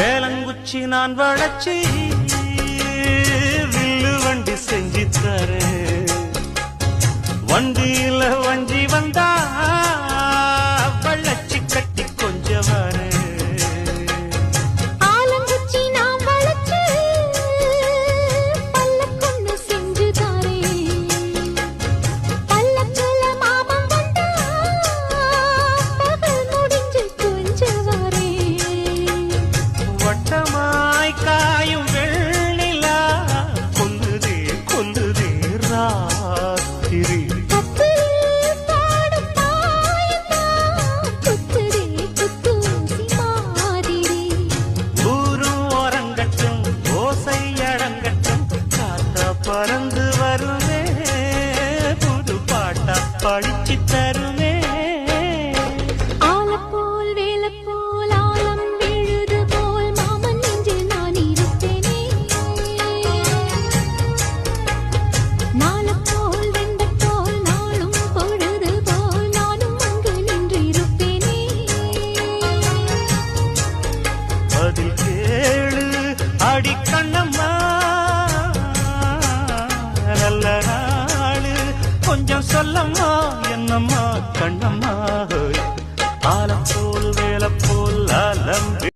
வேலங்குச்சி நான் வளச்சி வில்லு வண்டி செஞ்சு தரேன். வண்டியில வஞ்சி வந்தா பறந்து வருமே புது பாட்டா படிச்சு தருமே. ஆலப்போல் வேலப்போல் ஆலம் விழுது போல் மாமன் நெஞ்சில் நான் இருப்பேனே. நாளப்போல் வெண்டப்போல் நாளும் பொழுது போல் நானும் அங்கு நின்றிருப்பேனே பதில் கேளு கொஞ்சம் சொல்லம்மா. என்னம்மா கண்ணம்மா ஆலம் போல் வேலை போல் அலம்பி